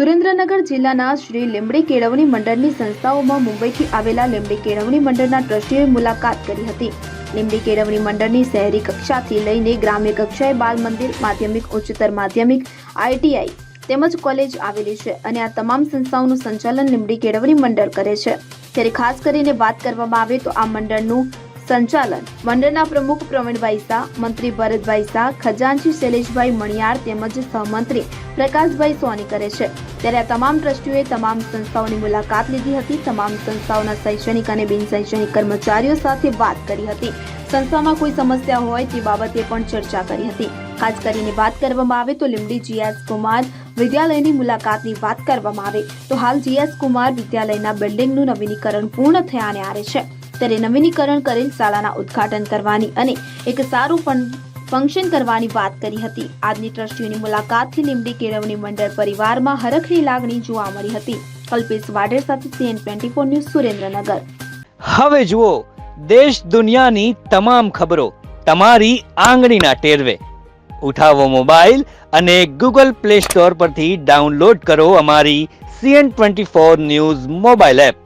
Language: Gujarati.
સુરેન્દ્રનગર જિલ્લાના શ્રી લીંબડી કેળવણી મંડળની સંસ્થાઓમાં મુંબઈથી આવેલા લીંબડી કેળવણી મંડળના ટ્રસ્ટીઓએ મુલાકાત કરી હતી. લીંબડી કેળવણી મંડળની શહેરી કક્ષાથી લઈને ગ્રામ્ય કક્ષાએ બાલ મંદિર, માધ્યમિક, ઉચ્ચતર માધ્યમિક આઈટીઆઈ તેમજ કોલેજ આવેલી છે અને આ તમામ સંસ્થાઓનું સંચાલન લીંબડી કેળવણી મંડળ કરે છે. ત્યારે ખાસ કરીને વાત કરવામાં આવે તો આ મંડળનું સંચાલન. મંડળના પ્રમુખ પ્રવીણભાઈ શાહ, મંત્રી ભરતભાઈ શાહ, ખજાનચી શૈલેષભાઈ મણિયાર તેમજ સહમંત્રી પ્રકાશભાઈ સોની કરે છે. ત્યારે આ તમામ ટ્રસ્ટીઓએ તમામ સંસ્થાઓની મુલાકાત લીધી હતી. તમામ સંસ્થાઓના શૈક્ષણિક અને બિન શૈક્ષણિક કર્મચારીઓ સાથે વાત કરી હતી. સંસ્થામાં કોઈ સમસ્યા હોય તે બાબતે પણ ચર્ચા કરી હતી. ખાસ કરીને વાત કરવામાં આવે તો લીંબડી જીએસ કુમાર વિદ્યાલયની મુલાકાતની વાત કરવામાં આવે. તો હાલ જીએસ કુમાર વિદ્યાલયના બિલ્ડિંગનું નવીનીકરણ પૂર્ણ થયાને આરે છે. ત્યારે નવીનીકરણ કરેલ શાળાના ઉદ્ઘાટન કરવાની અને એક સારું પણ ફંક્શન કરવાની વાત કરી હતી. આજની ટ્રસ્ટીઓની મુલાકાતથી લીમડી કેળવણી મંડળ પરિવારમાં હરખની લાગણી જોવા મળી હતી. કલ્પેશ વાડેર સાથે CN twenty four news Surendranagar. હવે જુઓ, દેશ દુનિયાની તમામ ખબરો તમારી આંગળીના ટેરવે. ઉઠાવો મોબાઈલ અને ગૂગલ પ્લે સ્ટોર પરથી ડાઉનલોડ કરો અમારી CN twenty four news mobile app.